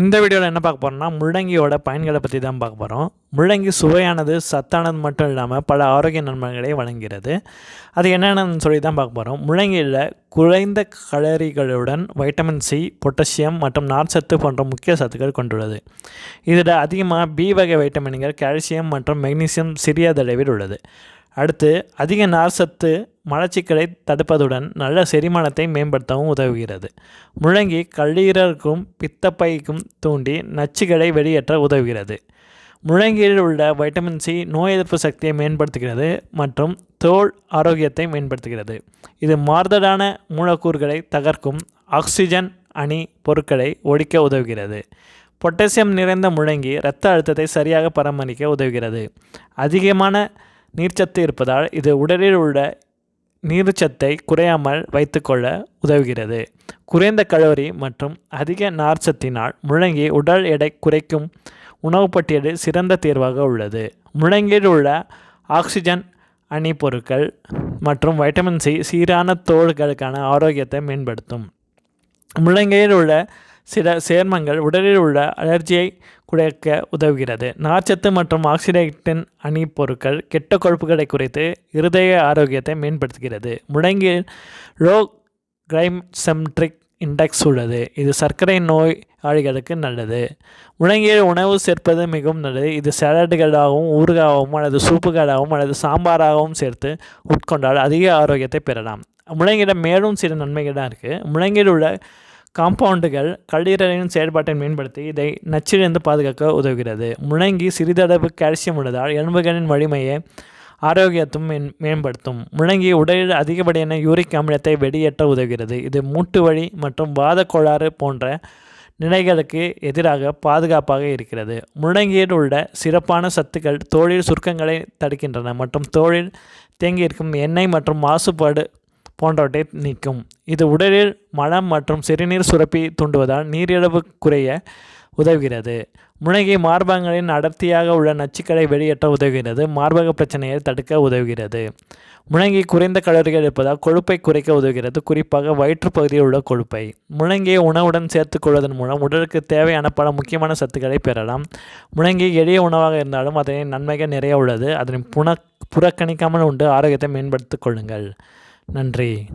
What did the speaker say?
இந்த வீடியோவில் என்ன பார்க்க போகிறோம்னா முள்ளங்கியோட பயன்களை பற்றி தான் பார்க்க போகிறோம் முள்ளங்கி சுவையானது சத்தானது மட்டும் இல்லாமல் பல ஆரோக்கிய நன்மைகளை வழங்குகிறது. அது என்னென்னு சொல்லி தான் பார்க்க போகிறோம் முள்ளங்கியில் குறைந்த கலரிகளுடன் வைட்டமின் சி பொட்டாசியம் மற்றும் நார்ச்சத்து போன்ற முக்கிய சத்துக்கள் கொண்டுள்ளது. இதில் அதிகமாக பி வகை வைட்டமின்கள் கால்சியம் மற்றும் மெக்னீசியம் சிறிய அளவில் உள்ளது. அடுத்து அதிக நார்சத்து மலச்சிக்கலை தடுப்பதுடன் நல்ல செரிமானத்தை மேம்படுத்தவும் உதவுகிறது. முழங்கி கல்லீரலுக்கும் பித்தப்பைக்கும் தூண்டி நச்சுகளை வெளியேற்ற உதவுகிறது. முழங்கியில் உள்ள வைட்டமின் சி நோய் எதிர்ப்பு சக்தியை மேம்படுத்துகிறது மற்றும் தோல் ஆரோக்கியத்தை மேம்படுத்துகிறது. இது மாறுதலான மூலக்கூறுகளை தகர்க்கும் ஆக்சிஜன் அணி பொருட்களை ஒழிக்க உதவுகிறது. பொட்டாசியம் நிறைந்த முழங்கி இரத்த அழுத்தத்தை சரியாக பராமரிக்க உதவுகிறது. அதிகமான நீர்ச்சத்து இருப்பதால் இது உடலில் உள்ள நீர்ச்சத்தை குறையாமல் வைத்துக்கொள்ள உதவுகிறது. குறைந்த கலோரி மற்றும் அதிக நார்ச்சத்தினால் முள்ளங்கி உடல் எடை குறைக்கும் உணவு பட்டியலில் சிறந்த தேர்வாக உள்ளது. முள்ளங்கியில் உள்ள ஆக்சிஜன் அணி பொருட்கள் மற்றும் வைட்டமின் சி சீரான தோள்களுக்கான ஆரோக்கியத்தை மேம்படுத்தும். முள்ளங்கியில் உள்ள சில சேர்மங்கள் உடலில் உள்ள அலர்ஜியை குறைக்க உதவுகிறது. நார்ச்சத்து மற்றும் ஆக்சிடேட்டின் அணி பொருட்கள் கெட்ட கொழுப்புகளை குறைத்து இருதய ஆரோக்கியத்தை மேம்படுத்துகிறது. முடங்கில் லோ கிரைம்செம்ட்ரிக் இண்டெக்ஸ் உள்ளது. இது சர்க்கரை நோயாளிகளுக்கு நல்லது. முழங்கியில் உணவு சேர்ப்பது மிகவும் நல்லது. இது சேலட்டுகளாகவும் ஊறுகாகவும் அல்லது சூப்புகளாகவும் அல்லது சாம்பாராகவும் சேர்த்து உட்கொண்டால் அதிக ஆரோக்கியத்தை பெறலாம். முழங்கிட மேலும் சில நன்மைகள் தான் இருக்குது முழங்கில் உள்ள காம்பவுண்டுகள் கல்லீரலின் செயல்பாட்டை மேம்படுத்தி இதை நச்சிலிருந்து பாதுகாக்க உதவுகிறது. முழங்கி சிறிதளவு கால்சியம் உள்ளதால் எலும்புகளின் வலிமையை ஆரோக்கியத்தும் மேம்படுத்தும். முழங்கி உடலில் அதிகப்படியான யூரிக் அமிலத்தை வெளியேற்ற உதவுகிறது. இது மூட்டு வழி மற்றும் வாத கோளாறு போன்ற நிலைகளுக்கு எதிராக பாதுகாப்பாக இருக்கிறது. முள்ளங்கியில் உள்ள சிறப்பான சத்துக்கள் தோளில் சுருக்கங்களை தடுக்கின்றன மற்றும் தோளில் தேங்கியிருக்கும் எண்ணெய் மற்றும் மாசுபாடு போன்றவற்றை நீக்கும். இது உடலில் மலம் மற்றும் சிறுநீர் சுரப்பி தூண்டுவதால் நீரிழவு குறைய உதவுகிறது. முழங்கி மார்பகங்களின் அடர்த்தியாக உள்ள நச்சுக்களை வெளியேற்ற உதவுகிறது. மார்பக பிரச்சனையை தடுக்க உதவுகிறது. முழங்கி குறைந்த கலோரிகள் இருப்பதால் கொழுப்பை குறைக்க உதவுகிறது. குறிப்பாக வயிற்றுப்பகுதியில் உள்ள கொழுப்பை. முழங்கியை உணவுடன் சேர்த்துக் கொள்வதன் மூலம் உடலுக்கு தேவையான பல முக்கியமான சத்துக்களை பெறலாம். முழங்கி எளிய உணவாக இருந்தாலும் அதனை நன்மைகள் நிறைய உள்ளது. அதனை புன புறக்கணிக்காமல் உண்டு. ஆரோக்கியத்தை மேம்படுத்திக் கொள்ளுங்கள். நன்றி.